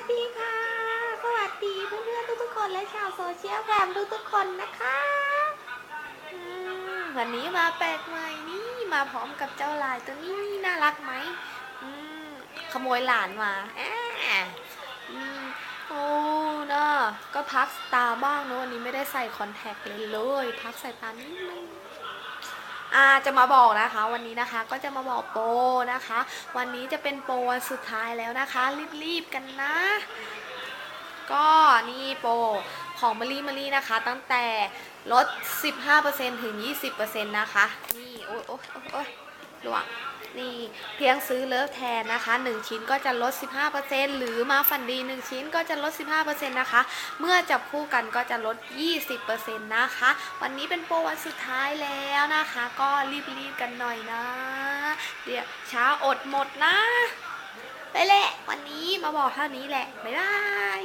สดีค่ะ สวัสดีเพื่อนๆทุกๆคนและชาวโซเชียลแคมทุกๆคนนะคะวันนี้มาแปลกใหม่นี่มาพร้อมกับเจ้าลายตัวนี้น่ารักไหมขโมยหลานมาโอ้นะก็พักตาบ้างเนอะวันนี้ไม่ได้ใส่คอนแทคเลยเลย พักใส่ตานิดนึง อาจะมาบอกนะคะวันนี้นะคะก็จะมาบอกโปรนะคะ วันนี้จะเป็นโปรวันสุดท้ายแล้วนะคะ รีบๆกันนะ ก็นี่โปรของมารีมารีนะคะ ตั้งแต่ลด 15%ถึง 20%นะคะ นี่ โอ๊ยโอ๊ยโอ๊ยโอ๊ย หลวงนี่เพียงซื้อเลิฟแทนนะคะ 1 ชิ้นก็จะลด 15%หรือมาฟันดี 1 ชิ้นก็จะลด 15%นะคะ เมื่อจับคู่กันก็จะลด 20%นะคะ วันนี้เป็นโปรวันสุดท้ายแล้วนะคะ ก็รีบๆกันหน่อยนะ เดี๋ยวเช้าอดหมดนะ ไปแหละ วันนี้มาบอกเท่านี้แหละ บ๊ายบาย